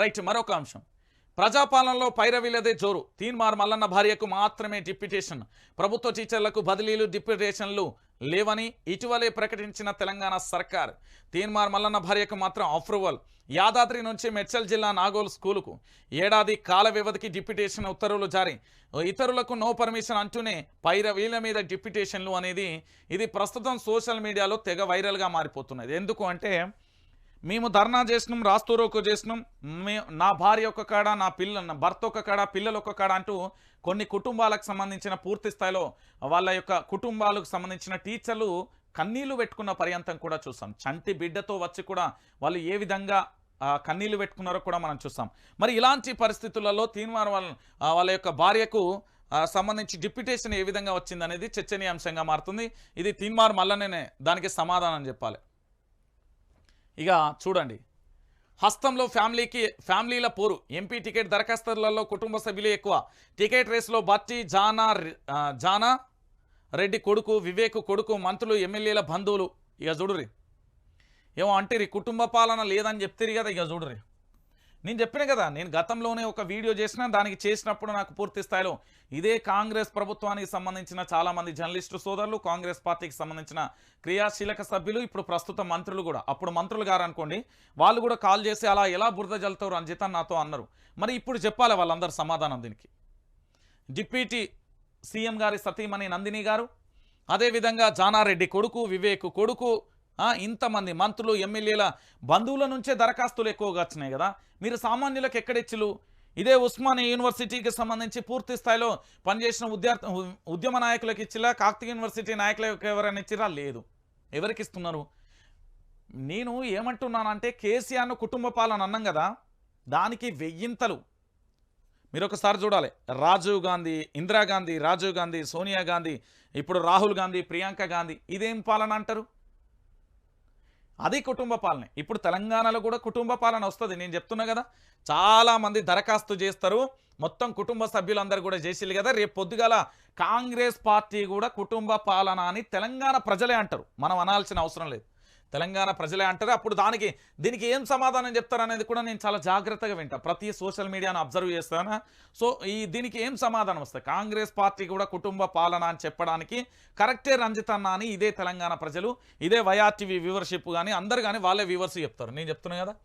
Right మరొక అంశం. ప్రజాపాలనలో పైరవీలదే జోరు. తీన్మార్ మల్లన్న భార్యకు మాత్రమే డిప్యుటేషన్. ప్రభుత్వ టీచర్లకు బదిలీలు డిప్యుటేషన్లు లేవని ఇటీవలే ప్రకటించిన తెలంగాణ సర్కార్. తీన్మార్ మల్లన్న భార్యకు మాత్రం అప్రూవల్. యాదాద్రి నుంచి మెడ్చల్ జిల్లా నాగోల్ స్కూలుకు. ఏడాది కాల వ్యవధికి డిప్యుటేషన్ ఉత్తర్వులు జారీ. ఇతరులకు నో పర్మిషన్ అంటూనే పైరవీల మీద డిప్యుటేషన్లు అనేది ఇది ప్రస్తుతం సోషల్ మీడియాలో తెగ వైరల్గా మారిపోతున్నది. ఎందుకు అంటే మేము ధర్నా చేసినాం రాస్తూరోకు చేసినాం. మే నా భార్య ఒక కాడ నా పిల్ల నా భర్త ఒక కాడ పిల్లలు ఒక కాడ అంటూ కొన్ని కుటుంబాలకు సంబంధించిన పూర్తి స్థాయిలో వాళ్ళ యొక్క కుటుంబాలకు సంబంధించిన టీచర్లు కన్నీళ్ళు పెట్టుకున్న పర్యంతం కూడా చూసాం చంటి బిడ్డతో వచ్చి కూడా వాళ్ళు ఏ విధంగా కన్నీళ్ళు పెట్టుకున్నారో కూడా మనం చూసాం మరి ఇలాంటి పరిస్థితులలో తీన్మార్ వాళ్ళ వాళ్ళ యొక్క భార్యకు సంబంధించి డిప్యుటేషన్ ఏ విధంగా వచ్చిందనేది చర్చనీయాంశంగా మారుతుంది. ఇది తీన్మార్ మళ్ళనే దానికి సమాధానం చెప్పాలి. ఇక చూడండి. హస్తంలో ఫ్యామిలీకి ఫ్యామిలీల పోరు. ఎంపీ టికెట్ దరఖాస్తులలో కుటుంబ సభ్యులు ఎక్కువ. టికెట్ రేసులో బట్టి జానా జానా రెడ్డి కొడుకు వివేక్ కొడుకు మంత్రులు ఎమ్మెల్యేల బంధువులు. ఇక చూడురి ఏమో అంటిరి కుటుంబ పాలన లేదని చెప్తిరి కదా ఇక చూడురి నేను చెప్పిన కదా నేను గతంలోనే ఒక వీడియో చేసిన దానికి చేసినప్పుడు నాకు పూర్తి స్థాయిలో ఇదే కాంగ్రెస్ ప్రభుత్వానికి సంబంధించిన చాలామంది జర్నలిస్టు సోదరులు కాంగ్రెస్ పార్టీకి సంబంధించిన క్రియాశీలక సభ్యులు ఇప్పుడు ప్రస్తుత మంత్రులు కూడా. అప్పుడు మంత్రులు గారు అనుకోండి వాళ్ళు కూడా కాల్ చేసి అలా ఎలా బురద జల్లుతారు రంజిత్ నాతో అన్నారు. మరి ఇప్పుడు చెప్పాలి వాళ్ళందరూ సమాధానం దీనికి? డిప్యూటీ సీఎం గారి సతీమణి నందిని గారు అదేవిధంగా జానారెడ్డి కొడుకు వివేక్ కొడుకు ఇంతమంది మంత్రులు ఎమ్మెల్యేల బంధువుల నుంచే దరఖాస్తులు ఎక్కువగా వచ్చినాయి కదా. మీరు సామాన్యులకు ఎక్కడిచ్చులు ఇదే ఉస్మానియా యూనివర్సిటీకి సంబంధించి పూర్తి స్థాయిలో పనిచేసిన విద్యార్థి ఉద్యమ నాయకులకు ఇచ్చిలా? కాకతీయ యూనివర్సిటీ నాయకులకు ఎవరైనా ఇచ్చిరా? లేదు. ఎవరికి ఇస్తున్నారు? నేను ఏమంటున్నానంటే కేసీఆర్ను కుటుంబ పాలన అన్నాం కదా. దానికి వెయ్యింతలు. మీరు ఒకసారి చూడాలి. రాజీవ్ గాంధీ ఇందిరాగాంధీ రాజీవ్ గాంధీ సోనియా గాంధీ ఇప్పుడు రాహుల్ గాంధీ ప్రియాంక గాంధీ ఇదేం పాలన అంటారు? అది కుటుంబ పాలన. ఇప్పుడు తెలంగాణలో కూడా కుటుంబ పాలన వస్తుంది. నేను చెప్తున్నా కదా చాలా మంది దరఖాస్తు చేస్తారు. మొత్తం కుటుంబ సభ్యులందరూ కూడా చేసిల్లు కదా. రేపు పొద్దుగాల కాంగ్రెస్ పార్టీ కూడా కుటుంబ పాలన అని తెలంగాణ ప్రజలే అంటారు. మనం అనాల్సిన అవసరం లేదు. తెలంగాణ ప్రజలే అంటారు. అప్పుడు దానికి దీనికి ఏం సమాధానం చెప్తారు అనేది కూడా నేను చాలా జాగ్రత్తగా వింటా. ప్రతి సోషల్ మీడియాను అబ్జర్వ్ చేస్తాను? సో ఈ దీనికి ఏం సమాధానం వస్తుంది కాంగ్రెస్ పార్టీ కూడా కుటుంబ పాలన అని చెప్పడానికి కరెక్టే రంజిత్ అన్న అని ఇదే తెలంగాణ ప్రజలు ఇదే వైఆర్టీవీ వ్యూవర్షిప్ కానీ అందరు కానీ వాళ్ళే వ్యూవర్స్ చెప్తారు. నేను చెప్తున్నాను కదా?